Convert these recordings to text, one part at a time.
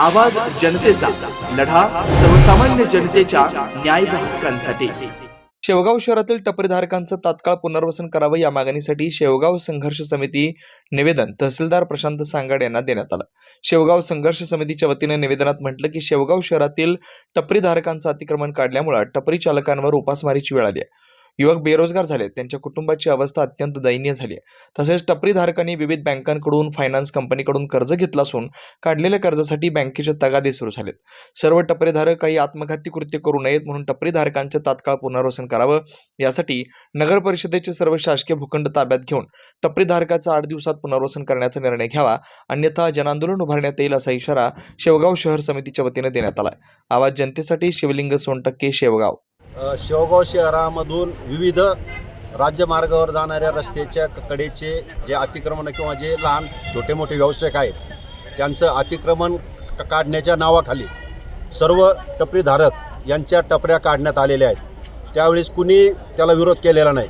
आवाज जनतेचा लढा सर्वसामान्य जनतेच्या न्याय हक्कांसाठी. शेवगाव शहरातील टपरीधारकांचं तात्काळ पुनर्वसन करावं या मागणीसाठी शेवगाव संघर्ष समिती निवेदन तहसीलदार प्रशांत सांगाड यांना देण्यात आलं. शेवगाव संघर्ष समितीच्या वतीनं निवेदनात म्हटलं की शेवगाव शहरातील टपरीधारकांचं अतिक्रमण काढल्यामुळे टपरी चालकांवर उपासमारीची वेळ आली आहे. युवक बेरोजगार झाले. त्यांच्या कुटुंबाची अवस्था अत्यंत दयनीय झाली आहे. तसेच टपरीधारकांनी विविध बँकांकडून फायनान्स कंपनीकडून कर्ज घेतलं असून काढलेल्या कर्जासाठी बँकेचे तगादे सुरू झालेत. सर्व टपरीधारक काही आत्मघाती कृत्य करू नयेत म्हणून टपरीधारकांचे तात्काळ पुनर्वसन करावं यासाठी नगर परिषदेचे सर्व शासकीय भूखंड ताब्यात घेऊन टपरीधारकाचं आठ दिवसात पुनर्वसन करण्याचा निर्णय घ्यावा अन्यथा जनआंदोलन उभारण्यात येईल असा इशारा शेवगाव शहर समितीच्या वतीने देण्यात आला आवाज जनतेसाठी शिवलिंग सोनटक्के शेवगाव. शेवगाव शहरामधून विविध राज्यमार्गावर जाणाऱ्या रस्त्याच्या क- कडेचे जे अतिक्रमण किंवा जे लहान छोटे मोठे व्यावसायिक आहेत त्यांचं अतिक्रमण काढण्याच्या नावाखाली सर्व टपरीधारक यांच्या टपऱ्या काढण्यात आलेल्या आहेत. त्यावेळेस कुणी त्याला विरोध केलेला नाही.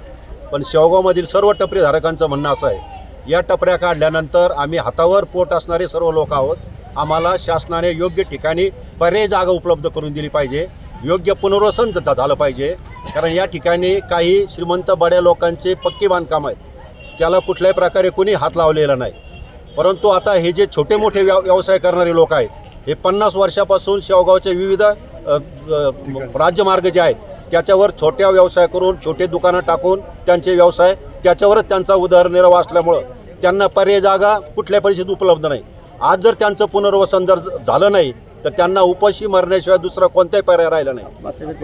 पण शेवगावमधील सर्व टपरीधारकांचं म्हणणं असं आहे या टपऱ्या काढल्यानंतर आम्ही हातावर पोट असणारे सर्व लोक आहोत. आम्हाला शासनाने योग्य ठिकाणी पर्यायी जागा उपलब्ध करून दिली पाहिजे. योग्य पुनर्वसन झ- झालं पाहिजे. कारण या ठिकाणी काही श्रीमंत बड्या लोकांचे पक्की बांधकाम आहेत. त्याला कुठल्याही प्रकारे कुणी हात लावलेला नाही. परंतु आता हे जे छोटे मोठे व्यव व्यवसाय करणारे लोक आहेत हे पन्नास वर्षापासून शेवगावचे विविध राज्यमार्ग जे आहेत त्याच्यावर छोट्या व्यवसाय करून छोटे दुकानं टाकून त्यांचे व्यवसाय त्याच्यावरच त्यांचा उदरनिर्वाह असल्यामुळं त्यांना पर्याय जागा कुठल्या परिस्थितीत उपलब्ध नाही. आज जर त्यांचं पुनर्वसन जर झालं नाही तर त्यांना उपाशी मरण्याशिवाय दुसरा कोणताही पर्याय राहिला नाही.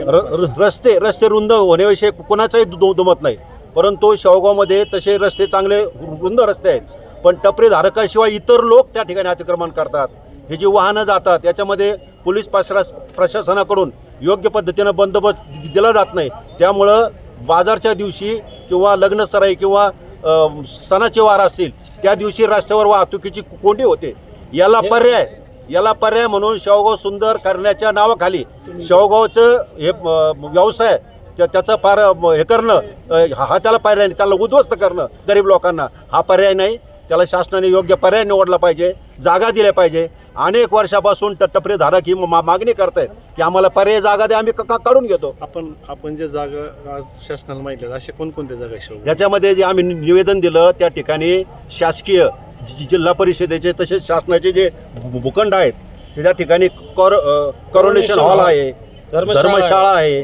र र- रस्ते रस्ते रुंद होण्याविषयी कोणाचाही दु दुमत नाही. परंतु शेवगावमध्ये तसे रस्ते चांगले रुंद रस्ते आहेत. पण टपरी धारकाशिवाय इतर लोक त्या ठिकाणी अतिक्रमण करतात. हे जी वाहनं जातात याच्यामध्ये पोलीस प्रशा प्रशासनाकडून योग्य पद्धतीनं बंदोबस्त दि- दिला जात नाही. त्यामुळं बाजारच्या दिवशी किंवा लग्नसराई किंवा सणाचे वार असतील त्या दिवशी रस्त्यावर वाहतुकीची कोंडी होते. याला पर्याय याला पर्याय म्हणून शेवगाव सुंदर करण्याच्या नावाखाली शेवगावचं हे व्यवसाय त्या त्याचं फार हे करणं हा त्याला पर्याय नाही. त्याला उद्ध्वस्त करणं गरीब लोकांना हा पर्याय नाही. त्याला शासनाने योग्य पर्याय निवडला पाहिजे जागा दिल्या पाहिजे. अनेक वर्षापासून टपरे धारक ही मागणी करतायत की आम्हाला पर्याय जागा द्या आम्ही काढून घेतो. आपण आपण जे जागा आज शासनाला माहिती आहेत अशा कोणकोणत्या जागा याच्यामध्ये जे आम्ही निवेदन दिलं त्या ठिकाणी शासकीय जिल्हा परिषदेचे तसेच शासनाचे जे भूखंड आहेत ते त्या ठिकाणी कर करोनेशन हॉल आहे धर्मशाळा आहे.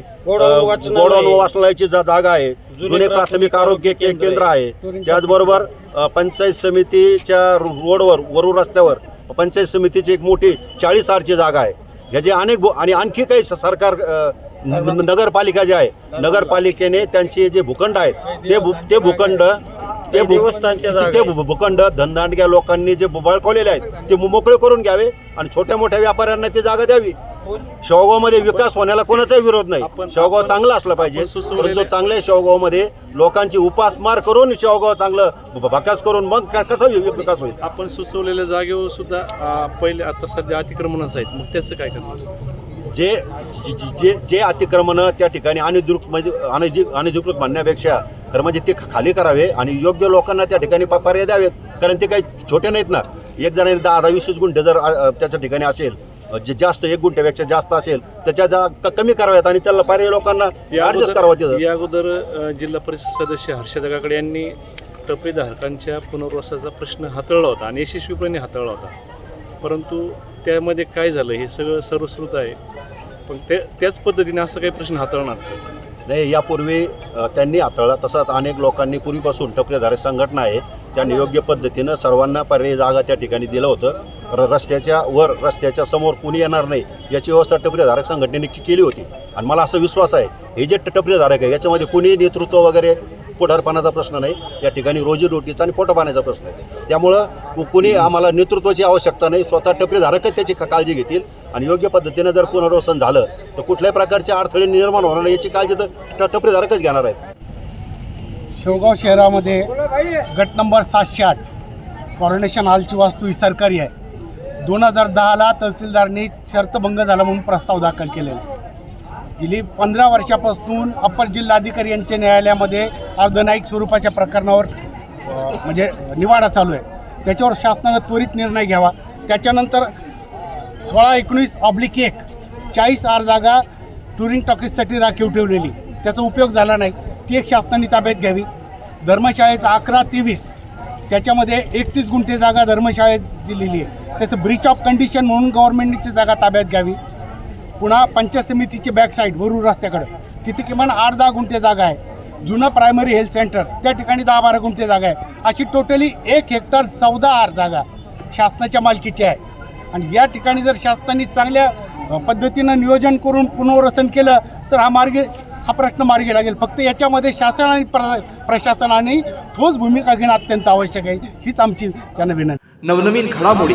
वाचनालयाची जागा आहे जुने प्राथमिक आरोग्य के- केंद्र आहे. त्याचबरोबर पंचायत समितीच्या रोडवर वरू रस्त्यावर पंचायत समितीची एक मोठी चाळीस आरची जागा आहे. ह्याचे अनेक आणि आणखी काही सरकार नगरपालिका जे आहे नगरपालिकेने त्यांचे जे भूखंड आहेत ते भू ते भूखंड ते देवस्थानच्या जागा ते आहेत. भू- भूखंड धनदांडग्या लोकांनी जे बळकवलेले आहेत ते मोकळे करून घ्यावे आणि छोट्या मोठ्या व्यापाऱ्यांना ती जागा द्यावी. शेवगावमध्ये विकास होण्याला कोणाचाही विरोध नाही. शेवगाव चांगलं असलं पाहिजे. परंतु चांगल्या शेवगावमध्ये लोकांची उपासमार करून शेवगाव चांगलं भ- भकास करून मग का- कसा वि- विकास होईल? आपण सुचवलेल्या जागेवर सुद्धा अं, पहिले आता सध्या अतिक्रमणच आहेत. मग त्याचं काय करणार? जे जे- जे अतिक्रमण त्या ठिकाणी अनधिकृत म्हणजे अनधिक अनधिकृत म्हणण्यापेक्षा तर म्हणजे ते खाली करावे आणि योग्य लोकांना त्या ठिकाणी पर्याय द्यावेत. कारण ते काही छोटे नाहीत ना. एक जणांनी दहा दहा वीस गुंठे जर त्याच्या ठिकाणी असेल जे जास्त एक गुंठ्यापेक्षा जास्त असेल त्याच्या जा कमी कराव्यात आणि त्याला पर्याय लोकांना या ऍडजस्ट करावं या अगोदर जिल्हा परिषद सदस्य हर्षद काकडे यांनी टपरीधारकांच्या पुनर्वसाचा प्रश्न हाताळला होता आणि यशस्वीपणे हाताळला होता. परंतु त्यामध्ये काय झालं हे सगळं सर्वश्रुत आहे. पण ते त्याच पद्धतीने असं काही प्रश्न हाताळणार नाही यापूर्वी अ, त्यांनी हाताळला. तसंच अनेक लोकांनी पूर्वीपासून टपरेधारक संघटना आहे त्यांनी योग्य पद्धतीनं सर्वांना पर्यायी जागा त्या ठिकाणी दिलं होतं. र रस्त्याच्या वर रस्त्याच्या समोर कुणी येणार नाही याची व्यवस्था टपरेधारक संघटनेने के- केली होती. आणि मला असा विश्वास आहे हे जे टपरेधारक आहे याच्यामध्ये कुणी नेतृत्व वगैरे पुढारपणाचा प्रश्न नाही. या ठिकाणी रोजीरोटीचा आणि पोटपाण्याचा प्रश्न आहे. त्यामुळं कुणी आम्हाला नेतृत्वाची आवश्यकता नाही. स्वतः टपरीधारकच त्याची काळजी घेतील आणि योग्य पद्धतीनं जर पुनर्वसन झालं तर कुठल्याही प्रकारचे अडथळे निर्माण होणार नाही. याची काळजी तर टपरीधारकच घेणार आहेत. शेवगाव शहरामध्ये गट नंबर सातशे आठ कॉर्डिनेशन हॉलची वास्तू ही सरकारी आहे. दोन हजार दहाला तहसीलदारनी शर्तभंग झाला म्हणून प्रस्ताव दाखल केलेला आहे. गेली पंधरा वर्षापासून अप्पर जिल्हाधिकारी यांच्या न्यायालयामध्ये अर्धनाईक स्वरूपाच्या प्रकरणावर म्हणजे निवाडा चालू आहे. त्याच्यावर शासनानं त्वरित निर्णय घ्यावा. त्याच्यानंतर सोळा एकोणीस ऑब्लिक एक चाळीस आर जागा टुरिंग टॉकीजसाठी राखीव ठेवलेली. त्याचा उपयोग झाला नाही. ती एक शासनाने ताब्यात घ्यावी. धर्मशाळेचा अकरा तेवीस त्याच्यामध्ये एकतीस गुंठे जागा धर्मशाळेत दिलेली आहे. त्याचं ब्रीच ऑफ कंडिशन म्हणून गव्हर्नमेंटची जागा ताब्यात घ्यावी. पुन्हा पंचायत समितीची बॅक साईड वरूर रस्त्याकडं. तिथे किमान आठ दहा गुंठे जागा आहे. जुनं प्रायमरी हेल्थ सेंटर त्या ठिकाणी दहा बारा गुंठे जागा आहे. अशी टोटली एक हेक्टर चौदा आर जागा शासनाच्या मालकीची आहे. आणि या ठिकाणी जर शासनाने चांगल्या पद्धतीनं नियोजन करून पुनर्वसन केलं तर हा मार्ग हा प्रश्न मार्गी लागेल. फक्त याच्यामध्ये शासन आणि प्र प्रशासनाने ठोस भूमिका घेणं अत्यंत आवश्यक आहे. हीच आमची त्यांना विनंती नवनवीन घडामोडी